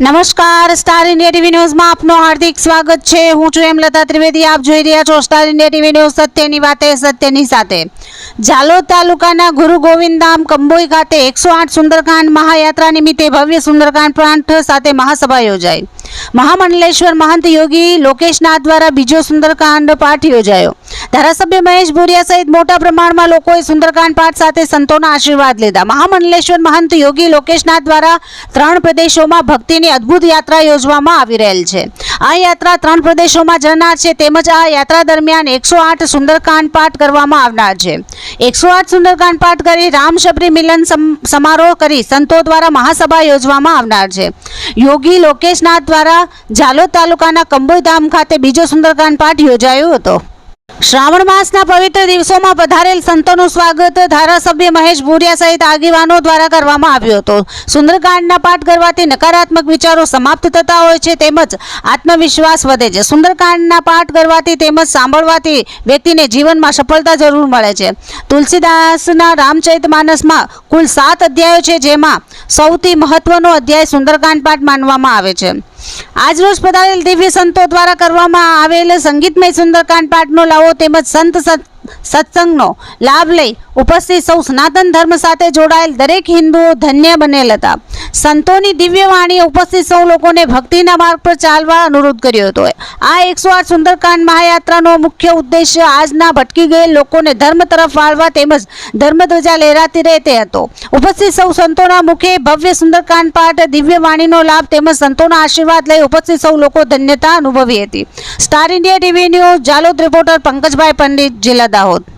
નમસ્કાર, star India TV ન્યૂઝમાં આપનું હાર્દિક સ્વાગત છે. હું છું હેમલતા ત્રિવેદી. આપ જોઈ રહ્યા છો સ્ટાર ઇન્ડિયા ટીવી ન્યૂઝ. સત્યની વાતે, સત્યની સાથે. જાલોદ તાલુકાના ગુરુ ગોવિંદધામ કંબોઈ ખાતે એકસો આઠ સુંદરકાંડ મહાયાત્રા નિમિત્તે ભવ્ય સુંદરકાંડ પ્રાંત સાથે મહાસભા યોજાઈ. મહામંડલેશ્વર મહંત યોગી લોકેશનાથ દ્વારા બીજો સુંદરકાંડ પાઠ યોજાયો. ધારાસભ્ય મહેશ ભુરિયા સહિત મોટા પ્રમાણમાં લોકોએ સુંદરકાંડ પાઠ સાથે સંતોના આશીર્વાદ લીધા. મહામંડલેશ્વર મહંત યોગી લોકેશનાથ દ્વારા ત્રણ પ્રદેશોમાં ભક્તિની અદ્ભુત યાત્રા યોજવામાં આવી રહેલ છે. આ યાત્રા ત્રણ પ્રદેશોમાં જનાર છે. તેમજ આ યાત્રા દરમિયાન એકસો આઠ સુંદરકાંડ પાઠ કરવામાં આવનાર છે. એકસો આઠ સુંદરકાંડ પાઠ કરી રામ શબરી મિલન સમ- સમારોહ કરી સંતો દ્વારા મહાસભા યોજવામાં આવનાર છે. યોગી લોકેશનાથ દ્વારા ઝાલોદ તાલુકાના કંબોઈધામ ખાતે બીજો સુંદરકાંડ પાઠ યોજાયો હતો. શ્રાવણ માસના પવિત્ર દિવસોમાં પધારેલ સંતોનું સ્વાગત ધારાસભ્ય મહેશ ભુરિયા સહિત આગેવાનો દ્વારા કરવામાં આવ્યું હતું. સુંદરકાંડના પાઠ કરવાથી નકારાત્મક વિચારો સમાપ્ત થતા હોય છે તેમજ આત્મવિશ્વાસ વધે છે. સુંદરકાંડના પાઠ કરવાથી તેમજ સાંભળવાથી વ્યક્તિને જીવનમાં સફળતા જરૂર મળે છે. તુલસીદાસના રામચરિત માનસમાં કુલ સાત અધ્યાયો છે જેમાં સૌથી મહત્વનો અધ્યાય સુંદરકાંડ પાઠ માનવામાં આવે છે. આજરોજ પધારેલ દિવ્ય સંતો દ્વારા કરવામાં આવેલ સંગીતમય સુંદરકાંડ પાઠનો લાવો તેમજ સંત સત- સત્સંગનો લાભ લઈ ઉપસ્થિત સૌ સનાતન ધર્મ સાથે જોડાયેલ દરેક હિન્દુઓ ધન્ય બનેલ હતા. સંતોની દિવ્ય વાણીએ ઉપસ્થિત સૌ લોકોને ભક્તિના માર્ગ પર ચાલવા અનુરોધ કર્યો હતો. આ એકસો આઠ સુંદરકાંડ મહાયાત્રાનો મુખ્ય ઉદ્દેશ્ય આજના ભટકી ગયેલ લોકોને ધર્મ તરફ વાળવા તેમજ ધર્મધ્વજા લહેરાતી રહે તે હતો. ઉપસ્થિત સૌ સંતોના મુખે ભવ્ય સુંદરકાંડ પાઠ, દિવ્ય વાણીનો લાભ તેમજ સંતોના આશીર્વાદ લઈ ઉપસ્થિત સૌ લોકો ધન્યતા અનુભવી હતી. Star India TV news, Jhalod reporter Pankajbhai Pandit, જિલ્લા દાહોદ.